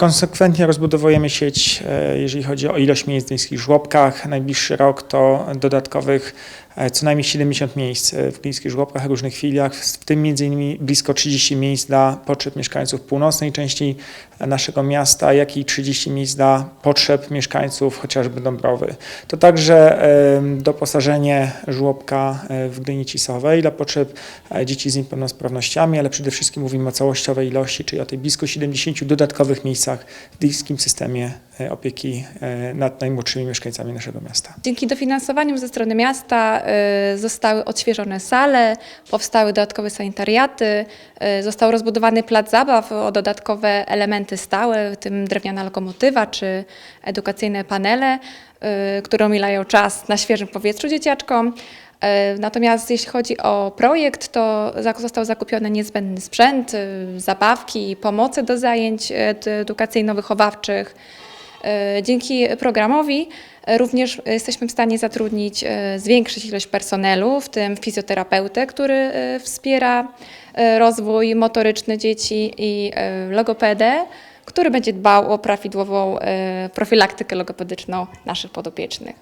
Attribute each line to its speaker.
Speaker 1: konsekwentnie rozbudowujemy sieć, e, jeżeli chodzi o ilość miejsc w żłobkach. Najbliższy rok to dodatkowych co najmniej 70 miejsc e, w miejskich żłobkach, różnych filiach, w tym m.in. blisko 30 miejsc dla potrzeb mieszkańców północnej części naszego miasta, jak i 30 miejsc dla potrzeb mieszkańców chociażby Dąbrowy. To także e, doposażenie żłobka e, w Gdyni Cisowej dla potrzeb e, dzieci z niepełnosprawnościami, ale przede wszystkim mówimy o całościowej ilości, czyli o tej blisko 70 dodatkowych miejscach w bliskim systemie e, opieki e, nad najmłodszymi mieszkańcami naszego miasta.
Speaker 2: Dzięki dofinansowaniom ze strony miasta zostały odświeżone sale, powstały dodatkowe sanitariaty, y, został rozbudowany plac zabaw o dodatkowe elementy stałe, w tym drewniana lokomotywa czy edukacyjne panele, y, które omilają czas na świeżym powietrzu dzieciaczkom. Y, Natomiast jeśli chodzi o projekt, to został zakupiony niezbędny sprzęt, y, zabawki, pomocy do zajęć y, edukacyjno-wychowawczych. Dzięki programowi również jesteśmy w stanie zatrudnić, e, zwiększyć ilość personelu, w tym fizjoterapeutę, który e, wspiera e, rozwój motoryczny dzieci i e, logopedę, który będzie dbał o prawidłową e, profilaktykę logopedyczną naszych podopiecznych.